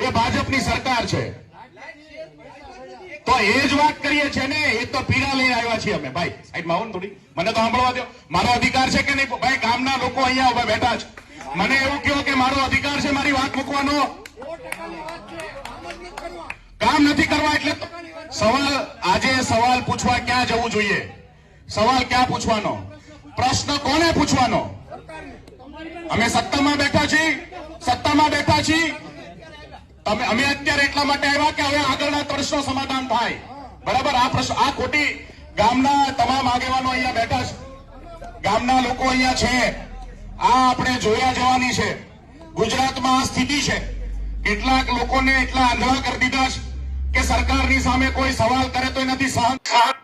એ ભાજપની સરકાર છે. તો એ જ વાત કરીએ છીએ ને, એ તો પીડા લઈને આવ્યા છીએ અમે. ભાઈ, સાઈડમાં આવો થોડી. મને તો સાંભળવા દો મારો અધિકાર છે કે નહીં? ભાઈ, ગામના લોકો અહીંયા ઊભા બેઠા છે. મને એવું કહો કે મારો અધિકાર છે મારી વાત મૂકવાનો. કામ નથી કરવા એટલે સવાલ, આજે સવાલ પૂછવા ક્યાં જવું જોઈએ? સવાલ ક્યાં પૂછવાનો? પ્રશ્ન કોને પૂછવાનો? અમે સત્તામાં બેઠા છીએ. સત્તામાં બેઠા છીએ. અમે અત્યારે એટલા માટે આવ્યા કે હવે આગળના પ્રશ્નો સમાધાન થાય. બરાબર? આ પ્રશ્ન આ ખોટી ગામના તમામ આગેવાનો અહીંયા બેઠા છે. ગામના લોકો અહીંયા છે. આ આપણે જોયા જવાની છે. ગુજરાતમાં આ સ્થિતિ છે. કેટલાક લોકોને એટલા આંધળા કરી દીધા છે કે સરકારની સામે કોઈ સવાલ કરે તો નથી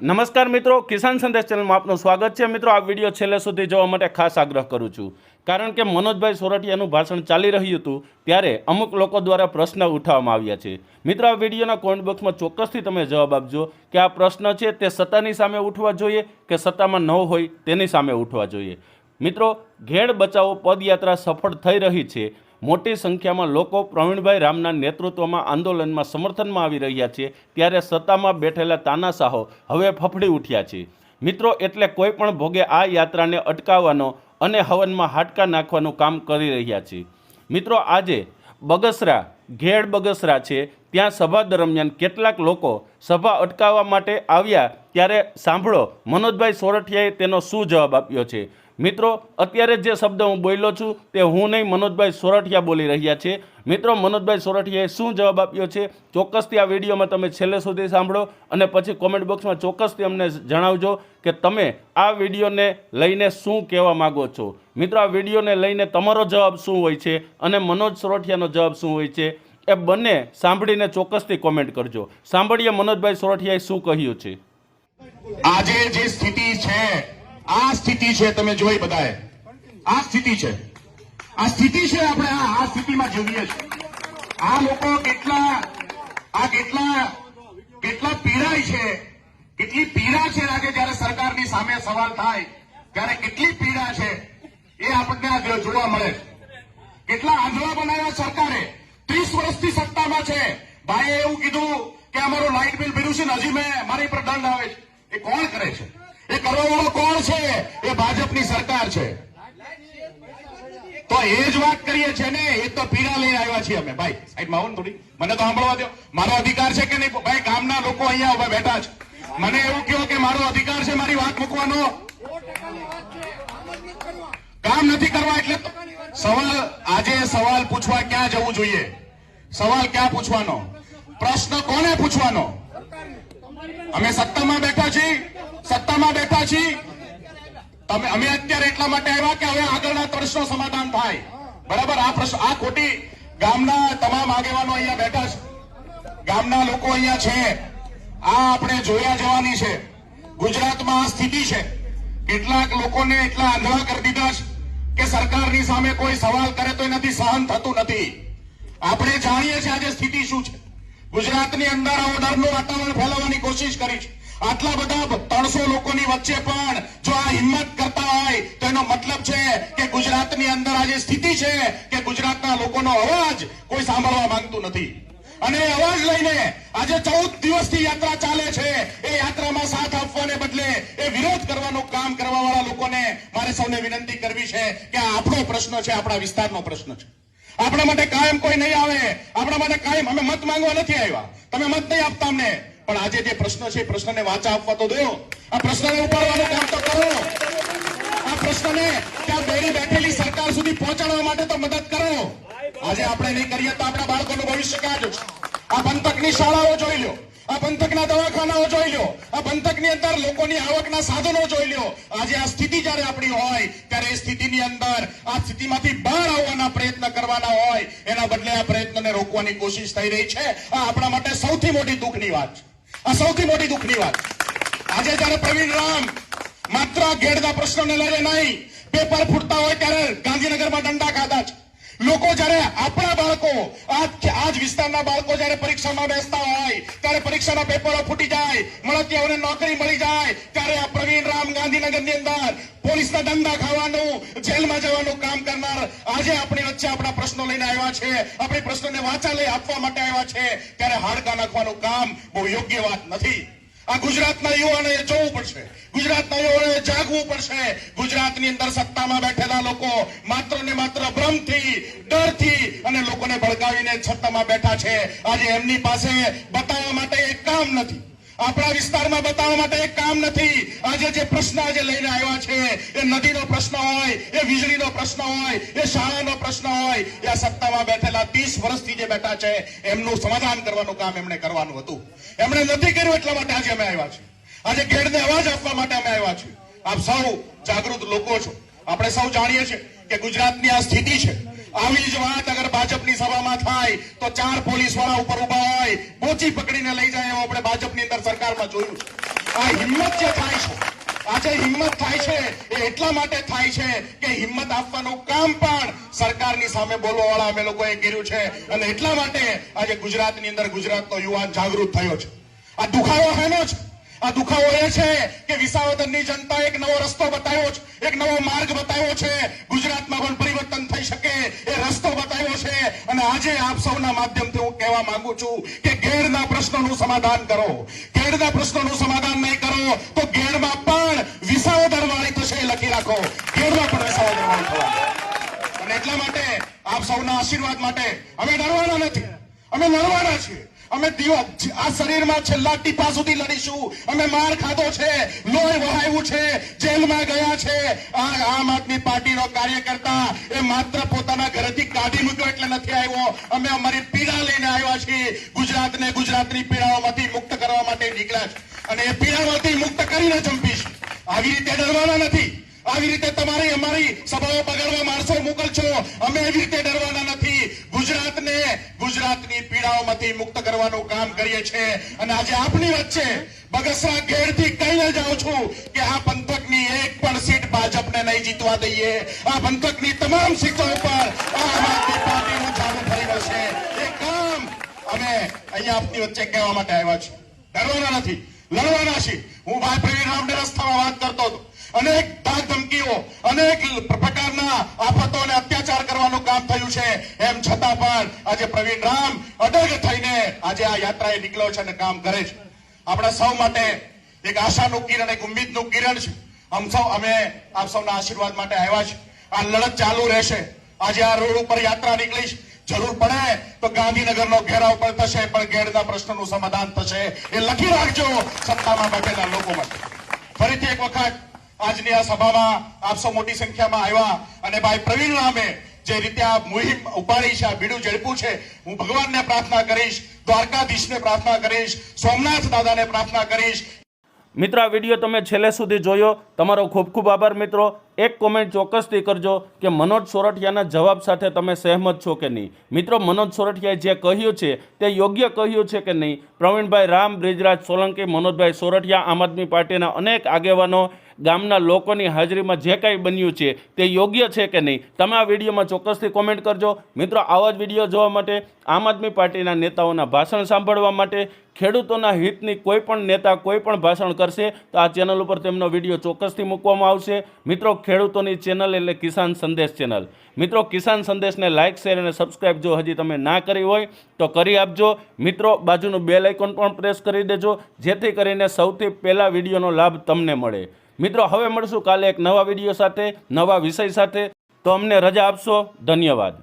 નમસ્કાર મિત્રો, કિસાન સંદેશ ચેનલમાં આપનું સ્વાગત છે. મિત્રો, આ વીડિયો છેલ્લે સુધી જોવા માટે ખાસ આગ્રહ કરું છું. કારણ કે મનોજભાઈ સોરઠિયાનું ભાષણ ચાલી રહ્યું હતું ત્યારે અમુક લોકો દ્વારા પ્રશ્ન ઉઠાવવામાં આવ્યા છે. મિત્રો, આ વિડીયોના કોમેન્ટ બોક્સમાં ચોક્કસથી તમે જવાબ આપજો કે આ પ્રશ્ન છે તે સત્તાની સામે ઉઠવા જોઈએ કે સત્તામાં ન હોય તેની સામે ઉઠવા જોઈએ. મિત્રો ઘેડ બચાવો પદયાત્રા સફળ થઈ રહી છે. મોટી સંખ્યામાં લોકો પ્રવીણભાઈ રામના નેતૃત્વમાં આંદોલનમાં સમર્થનમાં આવી રહ્યા છે. ત્યારે સત્તામાં બેઠેલા તાનાશાહો હવે ફફડી ઉઠ્યા છે. મિત્રો, એટલે કોઈ પણ ભોગે આ યાત્રાને અટકાવવાનો અને હવનમાં હાડકા નાખવાનું કામ કરી રહ્યા છે. મિત્રો, આજે બગસરા, ઘેડ બગસરા છે. ત્યાં સભા દરમિયાન કેટલાક લોકો સભા અટકાવવા માટે આવ્યા. ત્યારે સાંભળો, મનોજભાઈ સોરઠિયાએ તેનો શું જવાબ આપ્યો છે? મિત્રો, અત્યારે જે શબ્દ હું બોલ્યો છું તે હું નહીં, મનોજભાઈ સોરઠિયા બોલી રહ્યા છે. મિત્રો, મનોજભાઈ સોરઠિયાએ શું જવાબ આપ્યો છે? ચોક્કસથી આ વિડીયોમાં તમે છેલ્લે સુધી સાંભળો અને પછી કોમેન્ટ બોક્સમાં ચોક્કસથી અમને જણાવજો કે તમે આ વિડીયોને લઈને શું કહેવા માગો છો. મિત્રો, આ વિડીયોને લઈને તમારો જવાબ શું હોય છે અને મનોજ સોરઠિયાનો જવાબ શું હોય છે એ બંને સાંભળીને ચોક્કસથી કોમેન્ટ કરજો. સાંભળીએ મનોજભાઈ સોરઠિયાએ શું કહ્યું છે? આજે જે સ્થિતિ છે આ સ્થિતિ છે, તમે જોઈ બધાએ. આ સ્થિતિ છે. આ સ્થિતિ છે આપણે આ સ્થિતિમાં જીવીએ છીએ. આ લોકો કેટલા, આ કેટલા કેટલા પીડાય છે. કેટલી પીડા છે આજે જયારે સરકારની સામે સવાલ થાય. ત્યારે કેટલી પીડા છે એ આપણને જોવા મળે. છે કેટલા આંધળા બનાવ્યા સરકારે. ત્રીસ વર્ષથી સત્તામાં છે. ભાઈએ એવું કીધું કે અમારું લાઇટ બિલ ભર્યું છે ને હજી મેં, મારી પર દંડ આવે છે. એ કોણ કરે છે? એ કરવા કોણ છે? એ ભાજપની સરકાર છે. તો એ જ વાત કરીએ છીએ ને, એ તો પીડા લઈ આવ્યા છીએ અમે. ભાઈ, સાઈડમાં આવો થોડી. મને તો સાંભળવા દો મારો અધિકાર છે કે નહીં? ભાઈ, ગામના લોકો અહીંયા ઊભા બેઠા છે. મને એવું કહો કે મારો અધિકાર છે, મારી વાત મૂકવાનો? કામ નથી કરવા એટલે સવાલ, આજે સવાલ પૂછવા ક્યાં જવું જોઈએ? સવાલ ક્યાં પૂછવાનો? પ્રશ્ન કોને પૂછવાનો? અમે સત્તામાં બેઠા છીએ. સત્તામાં બેઠા છીએ અમે અત્યારે એટલા માટે આવ્યા કે હવે આગળના પ્રશ્નો સમાધાન થાય. બરાબર? આ પ્રશ્ન આ ખોટી ગામના તમામ આગેવાનો અહીંયા બેઠા છે. ગામના લોકો અહીંયા છે. આ આપણે જોયા જવાની છે. ગુજરાતમાં આ સ્થિતિ છે. કેટલાક લોકોને એટલા આંધળા કરી દીધા છે કે સરકારની સામે કોઈ સવાલ કરે તો નથી સહન થતું નથી. આપણે જાણીએ છીએ આજે સ્થિતિ શું છે. ગુજરાતની અંદર આવો ડરનું વાતાવરણ ફેલાવવાની કોશિશ કરી છે. આટલા બધા ત્રણસો લોકોની વચ્ચે પણ જો આ હિંમત કરતા હોય, તો એનો મતલબ છે કે ગુજરાતની અંદર આજે સ્થિતિ છે કે ગુજરાતના લોકોનો અવાજ કોઈ સાંભળવા માંગતું નથી. અને અવાજ લઈને આજે ચૌદ દિવસથી યાત્રા ચાલે છે. એ યાત્રામાં સાથ આપવાને બદલે એ વિરોધ કરવાનું કામ કરવા વાળા લોકોને મારે સૌને વિનંતી કરવી છે કે આ આપણો પ્રશ્ન છે, આપણા વિસ્તારનો પ્રશ્ન છે. આપણા માટે કાયમ કોઈ નહીં આવે. આપણા માટે કાયમ અમે મત માંગવા નથી આવ્યા. તમે મત નહીં આપતા અમને. પણ આજે જે પ્રશ્ન છે પ્રશ્નને વાચા આપવા તો દો આ પ્રશ્નને ઉપાડવાનું કામ તો કરો. આ પ્રશ્નને ત્યાં બેરી બેઠેલી સરકાર સુધી પહોંચાડવા માટે તો મદદ કરો. આજે આપણે નહીં કરીએ તો આપણા બાળકોનું ભવિષ્ય ક્યાં જશે? આ પંથકની શાળાઓ જોઈ લો આ પંથકના દવાખાનાઓ જોઈ લો આ પંથકની અંદર લોકોની આવકના સાધનો જોઈ લો આજે આ સ્થિતિ જ્યારે આપણી હોય, ત્યારે એ સ્થિતિની અંદર આ સ્થિતિમાંથી બહાર આવવાના પ્રયત્ન કરવાના હોય, એના બદલે આ પ્રયત્નને રોકવાની કોશિશ થઈ રહી છે. આ આપણા માટે સૌથી મોટી દુઃખની વાત છે. આ સૌથી મોટી દુઃખની વાત. આજે જયારે પ્રવીણ રામ માત્ર આ ઘેડના પ્રશ્નોને લઈને નહીં, પેપર ફૂટતા હોય ત્યારે ગાંધીનગરમાં દંડા ખાધા લોકો જયારે આપણા બાળકો, આજ વિસ્તારના બાળકો જયારે પરીક્ષામાં બેસતા હોય, ત્યારે પરીક્ષાના પેપરો ફૂટી જાય, મળતિયાઓને નોકરી મળી જાય, ત્યારે આ પ્રવીણ રામ ગાંધીનગરની અંદર પોલીસના દંડા ખાવાનું, જેલમાં જવાનું કામ આ આજે આપણી વચ્ચે આપણા પ્રશ્નો લઈને આવ્યા છે. આપણી પ્રશ્નોને વાચાલય આપવા માટે આવ્યા છે. ત્યારે હાડકા નાખવાનું કામ બહુ યોગ્ય વાત નથી. આ ગુજરાતના યુવાનોએ જોવું પડશે. ગુજરાતના યુવાનોએ જાગવું પડશે. ગુજરાતની અંદર સત્તામાં બેઠેલા લોકો માત્ર ને માત્ર ભ્રમથી, ડરથી અને લોકોને ભડકાવીને સત્તામાં બેઠા છે. આજે એમની પાસે બતાવવા માટે એક કામ નથી. આપણા વિસ્તારમાં બતાવવા માટે એક કામ નથી. આજે જે પ્રશ્ન આજે લઈને આવ્યા છે, એ નદીનો પ્રશ્ન હોય, એ વીજળીનો પ્રશ્ન હોય, એ શાળાનો પ્રશ્ન હોય, એ સત્તામાં બેઠેલા ત્રીસ વર્ષથી જે બેઠા છે, એમનું સમાધાન કરવાનું કામ એમણે કરવાનું હતું. એમણે નથી કર્યું એટલા માટે આજે અમે આવ્યા છીએ. આજે ઘેડને અવાજ આપવા માટે અમે આવ્યા છીએ. આપ સૌ જાગૃત લોકો છો. આપણે સૌ જાણીએ છીએ કે ગુજરાતની આ સ્થિતિ છે આવી જ વાત અગર ભાજપની સભામાં થાય તો ચાર પોલીસવાળા ઉપર ઊભા હોય, બોચી પકડીને લઈ જાય એવું આપણે ભાજપની અંદર સરકારમાં જોયું આ હિંમત જે થાય છે આજે હિંમત થાય છે, એ એટલા માટે થાય છે કે હિંમત આપવાનું કામ પણ સરકારની સામે બોલવા વાળા અમે લોકોએ કર્યું છે અને એટલા માટે આજે ગુજરાતની અંદર ગુજરાતનો યુવાન જાગૃત થયો છે. આ દુખાવો હેનો છે આ દુખાવો એ છે કે વિસાવદરની જનતા એક નવો રસ્તો બતાવ્યો છે, એક નવો માર્ગ બતાવ્યો છે આજે આપ સૌના માધ્યમથી હું કહેવા માંગુ છું કે ગેરના પ્રશ્નોનું સમાધાન કરો. ગેરના પ્રશ્નોનું સમાધાન નહીં કરો તો ગેરમાં પણ વિસાવદર દરવાળી થશે લખી રાખો. ગેરમાં પણ વિસાવદર દરવાળી થવાની અને એટલા માટે આપ સૌના આશીર્વાદ માટે અમે ડરવાના નથી. અમે લડવાના છીએ. અમે આ શરીરમાં છેલ્લા ટીપા સુધી લડીશું. અમે માર ખાધો છે, લોહી વહાવ્યું છે, જેલમાં ગયા છે. આ આમ આદમી પાર્ટીનો કાર્યકર્તા એ માત્ર પોતાના ઘરેથી કાઢી મૂક્યો એટલે નથી આવ્યો. અમે અમારી પીડા લઈને આવ્યા છીએ. ગુજરાતને ગુજરાતની પીડાઓમાંથી મુક્ત કરવા માટે નીકળ્યા છે. અને એ પીડાઓથી મુક્ત કરીને ચંપીશ. આવી રીતે ડરવાના નથી. આવી રીતે તમારી અમારી સભાઓ બગાડવા માણસો મોકલશો. અમે એવી રીતે ડરવાના નથી. ગુજરાતને ગુજરાતની પીડાઓમાંથી મુક્ત કરવાનું કામ કરીએ છીએ. અને આજે આપની વચ્ચે બગસરા ઘેરથી કહીને જાઉં છું કે આ પંથકની એક પણ સીટ ભાજપને નહીં જીતવા દઈએ. આ પંથકની તમામ સીટો ઉપર આમ આદમી પાર્ટીનું ચાલુ ફરી વળશે એ કામ અમે અહીંયા આપની વચ્ચે કહેવા માટે આવ્યા છીએ. ડરવાના નથી. લડવાના છીએ. હું ભાઈ પ્રવીણ રામને રસ્તામાં વાત કરતો હતો. અનેક ધાક ધમકીઓ, અનેક પ્રકારના આફતો અને અત્યાચાર કરવાનું કામ થયું છે. એમ છતાં પણ આજે પ્રવીણ રામ અડગ થઈને આજે આ યાત્રાએ નીકળ્યો છે અને કામ કરે છે. આપણા સૌ માટે એક આશાનું કિરણ, એક ઉમ્મીદનું કિરણ છે. આમ સૌ, અમે આપ સૌના આશીર્વાદ માટે આવ્યા છે આ લડત ચાલુ રહેશે. આજે આ રોડ ઉપર યાત્રા નીકળીશ જરૂર પડે તો ગાંધીનગરનો ઘેરાવ પણ થશે, પણ ગેરના પ્રશ્નનું સમાધાન થશે. એ લખી રાખજો સત્તામાં બેઠેલા લોકો માટે. ફરીથી એક વખત આજની આ સભામાં આપ મોટી સંખ્યામાં આવ્યા અને ભાઈ પ્રવીણ રામે જે રીતે આ મુહિમ ઉપાડી છે, આ બીડું ઝડપ્યું છે, હું ભગવાનને પ્રાર્થના કરીશ, દ્વારકાધીશને પ્રાર્થના કરીશ, સોમનાથ દાદાને પ્રાર્થના કરીશ. મિત્રો, આ વીડિયો તમે છેલ્લે સુધી જોયો. તમારો ખૂબ ખૂબ આભાર મિત્રો. એક કોમેન્ટ ચોક્કસથી કરજો કે મનોજ સોરઠિયાના જવાબ સાથે તમે સહેમત છો કે નહીં. મિત્રો, મનોજ સોરઠિયાએ જે કહ્યું છે તે યોગ્ય કહ્યું છે કે નહીં? પ્રવીણભાઈ રામ, બ્રિજરાજ સોલંકી, મનોજભાઈ સોરઠિયા, આમ આદમી પાર્ટીના અનેક આગેવાનો ગામના લોકોની હાજરીમાં જે કાંઈ બન્યું છે તે યોગ્ય છે કે નહીં? તમે આ વિડીયોમાં ચોક્કસથી કોમેન્ટ કરજો. મિત્રો, આવા જ વીડિયો જોવા માટે આમ આદમી પાર્ટીના નેતાઓના ભાષણ સાંભળવા માટે, ખેડૂતોના હિતની કોઈ પણ નેતા કોઈ પણ ભાષણ કરશે તો આ ચેનલ ઉપર તેમનો વીડિયો ચોક્કસથી મૂકવામાં આવશે. મિત્રો, ખેડૂતોની ચેનલ એટલે કિસાન સંદેશ ચેનલ. મિત્રો, કિસાન સંદેશને લાઇક શેર અને સબસ્ક્રાઇબ જો હજી તમે ના કરી હોય તો કરી આપજો. મિત્રો, બાજુનું બેલ આઇકોન પણ પ્રેસ કરી દેજો. જેથી કરીને સૌથી પહેલાં વિડીયોનો લાભ તમને મળે. મિત્રો, હવે મળશું કાલે એક નવા વીડિયો સાથે, નવા વિષય સાથે. તો અમને રજા આપશો. ધન્યવાદ.